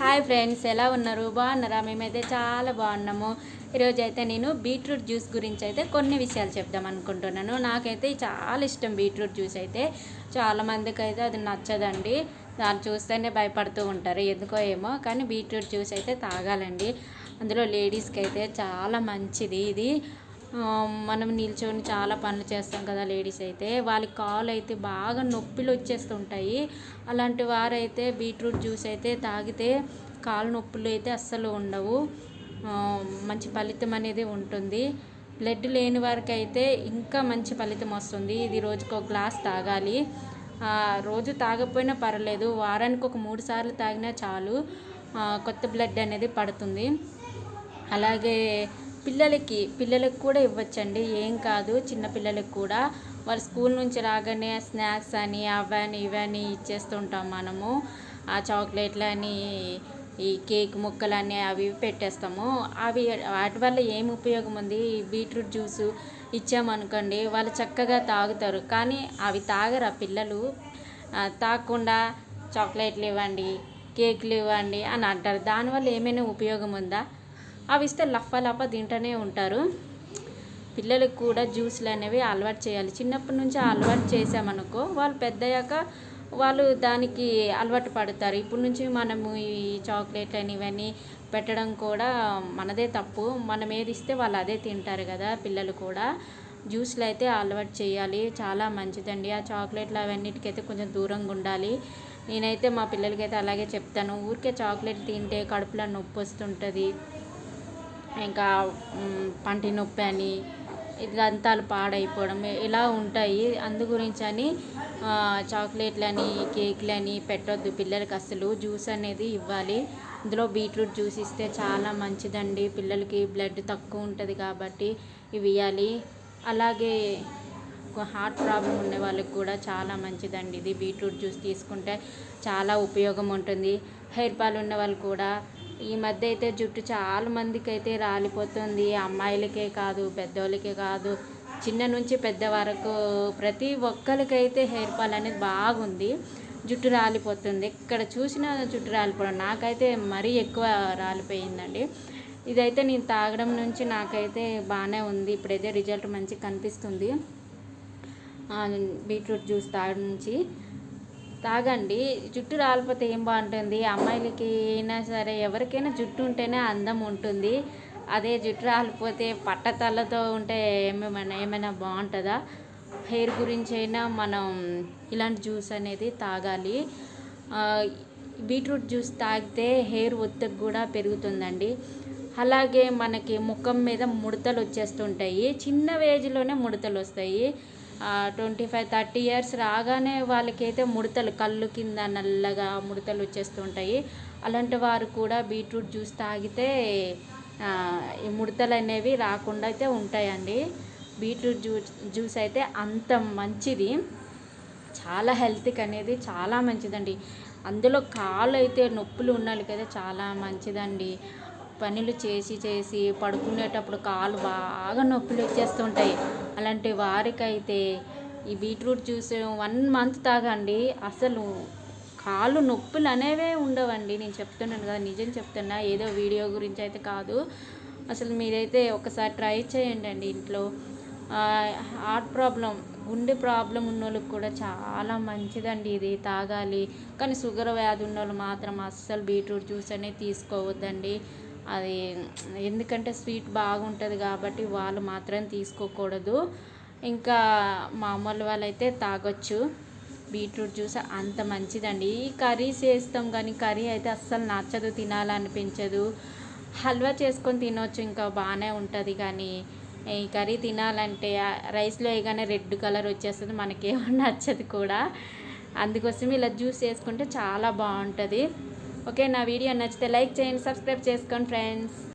Hi friends ఎలా ఉన్నారు? బాగున్నారా? మేమైతే చాలా బాగున్నాము. ఈరోజు అయితే నేను బీట్రూట్ జ్యూస్ గురించి అయితే కొన్ని విషయాలు చెప్దాం అనుకుంటున్నాను. నాకైతే చాలా ఇష్టం బీట్రూట్ జ్యూస్ అయితే. చాలామందికి అయితే అది నచ్చదండి. దాన్ని చూస్తేనే భయపడుతూ ఉంటారు ఎందుకో ఏమో. కానీ బీట్రూట్ జ్యూస్ అయితే తాగాలండి. అందులో లేడీస్కి అయితే చాలా మంచిది ఇది. మనం నిల్చొని చాలా పనులు చేస్తాం కదా లేడీస్ అయితే. వాళ్ళకి కాలు అయితే బాగా నొప్పులు వచ్చేస్తుంటాయి. అలాంటి వారైతే బీట్రూట్ జ్యూస్ అయితే తాగితే కాలు నొప్పులు అయితే అస్సలు ఉండవు. మంచి ఫలితం అనేది ఉంటుంది. బ్లడ్ లేని వారికి అయితే ఇంకా మంచి ఫలితం వస్తుంది. ఇది రోజుకు ఒక గ్లాస్ తాగాలి. రోజు తాగకపోయినా పర్లేదు వారానికి ఒక మూడు సార్లు తాగినా చాలు. కొత్త బ్లడ్ అనేది పడుతుంది. అలాగే పిల్లలకి పిల్లలకు కూడా ఇవ్వచ్చండి. ఏం కాదు చిన్న పిల్లలకు కూడా. వాళ్ళ స్కూల్ నుంచి రాగానే స్నాక్స్ అని అవని ఇవని ఇచ్చేస్తుంటాం మనము. ఆ చాక్లెట్లు అని ఈ కేక్ ముక్కలని అవి పెట్టేస్తాము. అవి వాటి వల్ల ఏం ఉపయోగం ఉంది? బీట్రూట్ జ్యూసు ఇచ్చామనుకోండి వాళ్ళు చక్కగా తాగుతారు. కానీ అవి తాగరు ఆ పిల్లలు తాగకుండా చాక్లెట్లు ఇవ్వండి కేకులు ఇవ్వండి అని అంటారు. దానివల్ల ఏమైనా ఉపయోగం ఉందా? అవి ఇస్తే లఫ లఫ తింటూనే ఉంటారు. పిల్లలకు కూడా జ్యూస్లు అనేవి అలవాటు చేయాలి. చిన్నప్పటి నుంచి అలవాటు చేసామనుకో వాళ్ళు పెద్దయ్యాక వాళ్ళు దానికి అలవాటు పడతారు. ఇప్పటి నుంచి మనము ఈ చాక్లెట్ అని ఇవన్నీ పెట్టడం కూడా మనదే తప్పు. మనం ఏది ఇస్తే వాళ్ళు అదే తింటారు కదా పిల్లలు కూడా. జ్యూస్లు అయితే అలవాటు చేయాలి. చాలా మంచిదండి. ఆ చాక్లెట్లు అవన్నిటికైతే కొంచెం దూరంగా ఉండాలి. నేనైతే మా పిల్లలకైతే అలాగే చెప్తాను. ఊరికే చాక్లెట్ తింటే కడుపులో నొప్పి వస్తుంటుంది. ఇంకా పంటి నొప్పి అని దంతాలు పాడైపోవడం ఇలా ఉంటాయి. అందు గురించి అని చాక్లెట్లని కేక్లని పెట్టొద్దు పిల్లలకి అసలు. జ్యూస్ అనేది ఇవ్వాలి. ఇందులో బీట్రూట్ జ్యూస్ ఇస్తే చాలా మంచిదండి. పిల్లలకి బ్లడ్ తక్కువ ఉంటుంది కాబట్టి ఇవి ఇవ్వాలి. అలాగే హార్ట్ ప్రాబ్లం ఉన్న వాళ్ళకి కూడా చాలా మంచిదండి. ఇది బీట్రూట్ జ్యూస్ తీసుకుంటే చాలా ఉపయోగం ఉంటుంది. హెయిర్ ఫాల్ ఉన్న వాళ్ళు కూడా ఈ మధ్య అయితే జుట్టు చాలా మందికి అయితే రాలిపోతుంది. అమ్మాయిలకే కాదు పెద్దోళ్ళకే కాదు. చిన్న నుంచి పెద్ద వరకు ప్రతి ఒక్కరికైతే హెయిర్ ఫాల్ అనేది బాగుంది. జుట్టు రాలిపోతుంది. ఇక్కడ చూసినా జుట్టు రాలిపోవడం. నాకైతే మరీ ఎక్కువ రాలిపోయిందండి. ఇదైతే నేను తాగడం నుంచి నాకైతే బాగానే ఉంది. ఇప్పుడైతే రిజల్ట్ మంచిగా కనిపిస్తుంది. బీట్రూట్ జ్యూస్ తాగడం నుంచి. తాగండి. జుట్టు రాలిపోతే ఏం బాగుంటుంది? అమ్మాయిలకి అయినా సరే ఎవరికైనా జుట్టు ఉంటేనే అందం ఉంటుంది. అదే జుట్టు రాలిపోతే పట్టతలతో ఉంటే ఏమైనా ఏమైనా బాగుంటుందా? హెయిర్ గురించి అయినా మనం ఇలాంటి జ్యూస్ అనేది తాగాలి. బీట్రూట్ జ్యూస్ తాగితే హెయిర్ ఒత్తికి కూడా పెరుగుతుందండి. అలాగే మనకి ముఖం మీద ముడతలు వచ్చేస్తుంటాయి. చిన్న ఏజ్లోనే ముడతలు వస్తాయి. ట్వంటీ ఫైవ్ థర్టీ ఇయర్స్ రాగానే వాళ్ళకైతే ముడతలు కళ్ళు కింద నల్లగా ముడతలు వచ్చేస్తుంటాయి. అలాంటి వారు కూడా బీట్రూట్ జ్యూస్ తాగితే ఈ ముడతలు అనేవి రాకుండా అయితే ఉంటాయండి. బీట్రూట్ జ్యూస్ జ్యూస్ అయితే అంత మంచిది. చాలా హెల్త్కి అనేది చాలా మంచిదండి. అందులో కాళ్ళు అయితే నొప్పులు ఉన్న వాళ్ళకైతే చాలా మంచిదండి. పనులు చేసి చేసి పడుకునేటప్పుడు కాళ్ళు బాగా నొప్పులు వచ్చేస్తుంటాయి. అలాంటి వారికైతే ఈ బీట్రూట్ జ్యూస్ వన్ మంత్ తాగండి. అసలు కాళ్ళు నొప్పులు అనేవే ఉండవండి. నేను చెప్తున్నాను కదా నిజం చెప్తున్నా. ఏదో వీడియో గురించి అయితే కాదు. అసలు మీరైతే ఒకసారి ట్రై చేయండి అండి ఇంట్లో. హార్ట్ ప్రాబ్లం గుండె ప్రాబ్లం ఉన్న వాళ్ళకి కూడా చాలా మంచిదండి ఇది తాగాలి. కానీ షుగర్ వ్యాధి ఉన్న వాళ్ళు మాత్రం అస్సలు బీట్రూట్ జ్యూస్ అనేది తీసుకోవద్దండి. అది ఎందుకంటే స్వీట్ బాగుంటుంది కాబట్టి వాళ్ళు మాత్రం తీసుకోకూడదు. ఇంకా మామూలు వాళ్ళైతే తాగొచ్చు. బీట్రూట్ జ్యూస్ అంత మంచిదండి. ఈ కర్రీస్ వేస్తాం కానీ కర్రీ అయితే అస్సలు నచ్చదు తినాలనిపించదు. హల్వా చేసుకొని తినొచ్చు ఇంకా బాగానే ఉంటుంది కానీ ఈ కర్రీ తినాలంటే రైస్లో వేయగానే రెడ్ కలర్ వచ్చేస్తుంది మనకేమో నచ్చదు కూడా. అందుకోసం ఇలా జ్యూస్ చేసుకుంటే చాలా బాగుంటుంది. ఓకే నా వీడియో నచ్చితే లైక్ చేయండి సబ్స్క్రైబ్ చేసుకోండి ఫ్రెండ్స్.